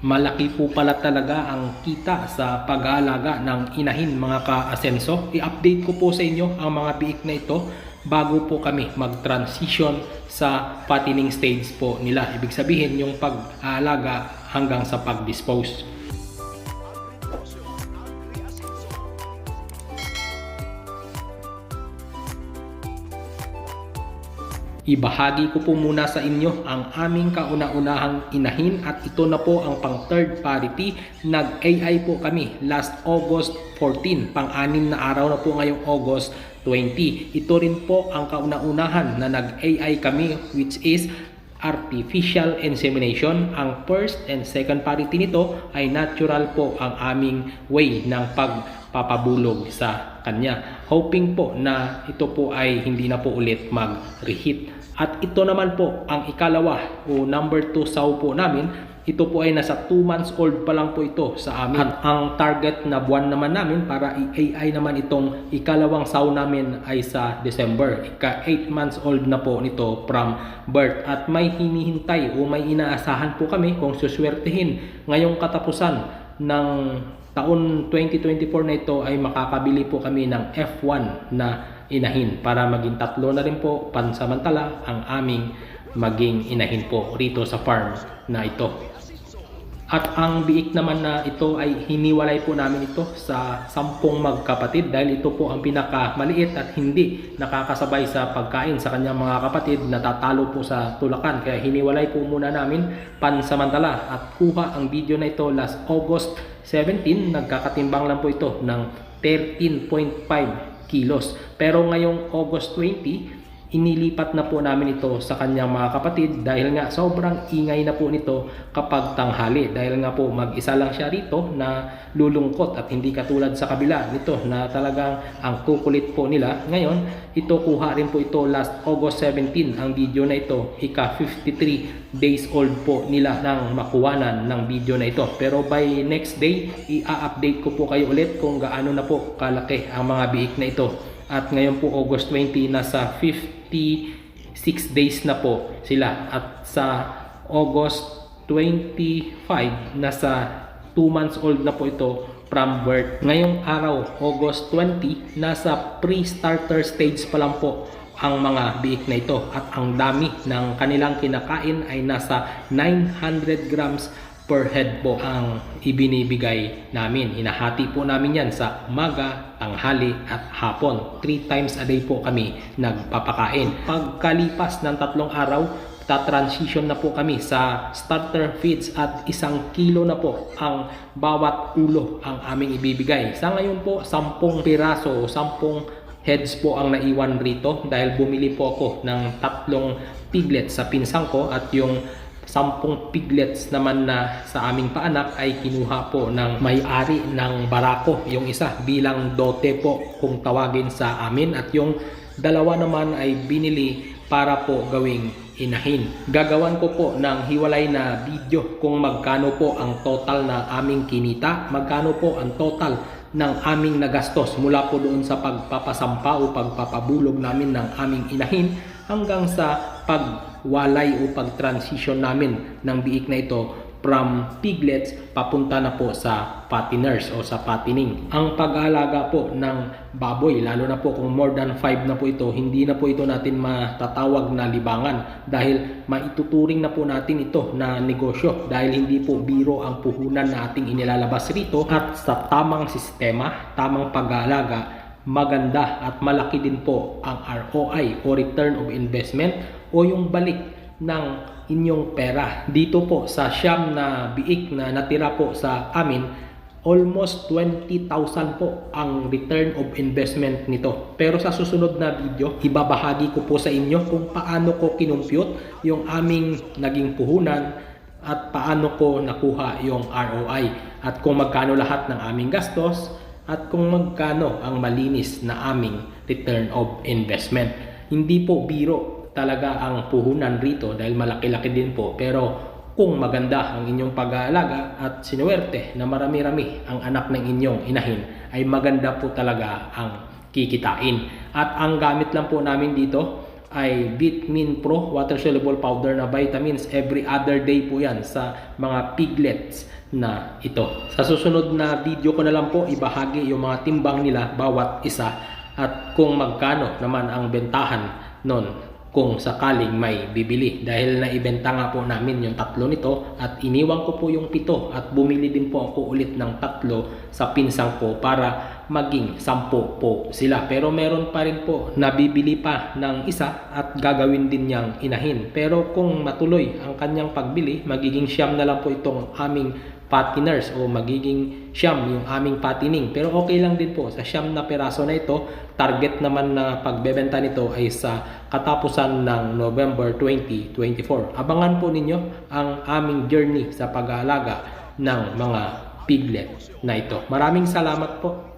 Malaki po pala talaga ang kita sa pag-aalaga ng inahin mga ka-asenso. I-update ko po sa inyo ang mga biik na ito bago po kami mag-transition sa fattening stage po nila. Ibig sabihin yung pag-aalaga hanggang sa pag-dispose. Ibahagi ko po muna sa inyo ang aming kauna-unahang inahin at ito na po ang pang third parity. Nag-AI po kami last August 14, pang-anim na araw na po ngayong August 20. Ito rin po ang kauna-unahan na nag-AI kami which is artificial insemination. Ang first and second parity nito ay natural po ang aming way ng pagpapabulog sa kanya. Hoping po na ito po ay hindi na po ulit mag-reheat. At ito naman po ang ikalawa o number 2 saw po namin. Ito po ay nasa 2 months old pa lang po ito sa amin. At ang target na buwan naman namin para i-AI naman itong ikalawang saw namin ay sa December. Ika 8 months old na po nito from birth. At may hinihintay o may inaasahan po kami kung suswertehin ngayong katapusan ng taon 2024 na ito ay makakabili po kami ng F1 na inahin para maging tatlo na rin po pansamantala ang aming maging inahin po rito sa farm na ito. At ang biik naman na ito ay hiniwalay po namin ito sa sampung magkapatid dahil ito po ang pinakamaliit at hindi nakakasabay sa pagkain sa kanyang mga kapatid natatalo po sa tulakan. Kaya hiniwalay po muna namin pansamantala at kuha ang video na ito last August 17. Nagkakatimbang lang po ito ng 13.5 kilos. Pero ngayong August 20, inilipat na po namin ito sa kanyang mga kapatid dahil nga sobrang ingay na po nito kapag tanghali. Dahil nga po mag-isa lang siya rito na lulungkot at hindi katulad sa kabila nito na talagang ang kukulit po nila. Ngayon ito kuha rin po ito last August 17 ang video na ito. Ika 53 days old po nila nang makuwanan ng video na ito. Pero by next day i-update ko po kayo ulit kung gaano na po kalaki ang mga biik na ito at ngayon po August 20 nasa 56 days na po sila at sa August 25 nasa 2 months old na po ito from birth. Ngayong araw August 20 nasa pre-starter stage pa lang po ang mga biik na ito at ang dami ng kanilang kinakain ay nasa 900 grams per head po ang ibinibigay namin. Hinahati po namin yan sa umaga, tanghali at hapon. Three times a day po kami nagpapakain. Pagkalipas ng tatlong araw, ta-transition na po kami sa starter feeds at isang kilo na po ang bawat ulo ang aming ibibigay. Sa ngayon po, 10 piraso o 10 heads po ang naiwan rito dahil bumili po ako ng tatlong piglets sa pinsang ko at yung sampung piglets naman na sa aming paanak ay kinuha po ng may-ari ng barako yung isa bilang dote po kung tawagin sa amin at yung dalawa naman ay binili para po gawing inahin. Gagawan ko po ng hiwalay na video kung magkano po ang total na aming kinita, magkano po ang total ng aming nagastos mula po doon sa pagpapasampa o pagpapabulog namin ng aming inahin hanggang sa pagwalay o pag-transition namin ng biik na ito from piglets papunta na po sa patiners o sa patining. Ang pag-aalaga po ng baboy, lalo na po kung more than 5 na po ito, hindi na po ito natin matatawag na libangan dahil maituturing na po natin ito na negosyo dahil hindi po biro ang puhunan na ating inilalabas rito at sa tamang sistema, tamang pag-aalaga, maganda at malaki din po ang ROI o return of investment o yung balik ng inyong pera. Dito po sa siyam na biik na natira po sa amin, almost 20,000 po ang return of investment nito. Pero sa susunod na video, ibabahagi ko po sa inyo kung paano ko kinumpute yung aming naging puhunan at paano ko nakuha yung ROI at kung magkano lahat ng aming gastos at kung magkano ang malinis na aming return of investment. Hindi po biro talaga ang puhunan rito dahil malaki-laki din po pero kung maganda ang inyong pag-aalaga at sinuwerte na marami-rami ang anak ng inyong inahin ay maganda po talaga ang kikitain. At ang gamit lang po namin dito ay Bitmin Pro water soluble powder na vitamins. Every other day po yan sa mga piglets na ito. Sa susunod na video ko na lang po ibahagi yung mga timbang nila bawat isa. At kung magkano naman ang bentahan nun kung sakaling may bibili. Dahil naibenta nga po namin yung tatlo nito at iniwan ko po yung pito at bumili din po ako ulit ng tatlo sa pinsang ko para maging sampo po sila. Pero meron pa rin po nabibili pa ng isa at gagawin din niyang inahin. Pero kung matuloy ang kanyang pagbili magiging siyam na lang po itong aming patiners o magiging siyam yung aming patining. Pero okay lang din po sa siyam na peraso na ito. Target naman na pagbebenta nito ay sa katapusan ng November 2024. Abangan po ninyo ang aming journey sa pag-aalaga ng mga piglet na ito. Maraming salamat po.